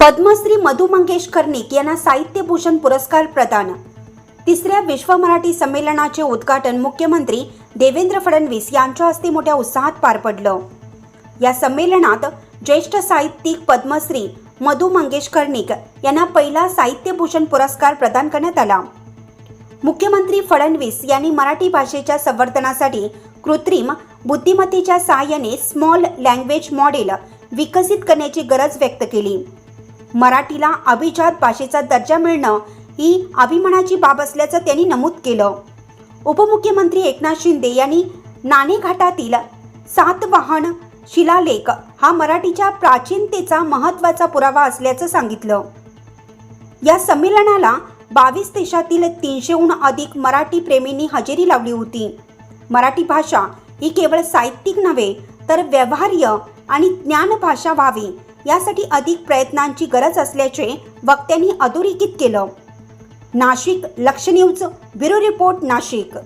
पद्मश्री मधु मंगेश कर्णिक यांना साहित्यभूषण पुरस्कार प्रदान. तिसऱ्या विश्व मराठी संमेलनाचे उद्घाटन मुख्यमंत्री देवेंद्र फडणवीस यांच्या हस्ते मोठ्या उत्साहात पार पडलं. या संमेलनात ज्येष्ठ साहित्यिक पद्मश्री मधु मंगेश कर्णिक यांना पहिला साहित्यभूषण पुरस्कार प्रदान करण्यात आला. मुख्यमंत्री फडणवीस यांनी मराठी भाषेच्या संवर्धनासाठी कृत्रिम बुद्धिमत्तेच्या सहाय्याने स्मॉल लँग्वेज मॉडेल विकसित करण्याची गरज व्यक्त केली. मराठीला अभिजात भाषेचा दर्जा मिळणं ही अभिमानाची बाब असल्याचं त्यांनी नमूद केलं. उपमुख्यमंत्री एकनाथ शिंदे यांनी नाणेघाटातील सातवाहन शिलालेख हा मराठीच्या प्राचीनतेचा महत्त्वाचा पुरावा असल्याचं सांगितलं. या संमेलनाला बावीस देशातील तीनशेहून अधिक मराठी प्रेमींनी हजेरी लावली होती. मराठी भाषा ही केवळ साहित्यिक नव्हे तर व्यवहार्य आणि ज्ञानभाषा व्हावी यासाठी अधिक प्रयत्नांची गरज असल्याचे वक्त्यांनी अधोरेखित केलं. नाशिक लक्ष न्यूज ब्युरो रिपोर्ट नाशिक.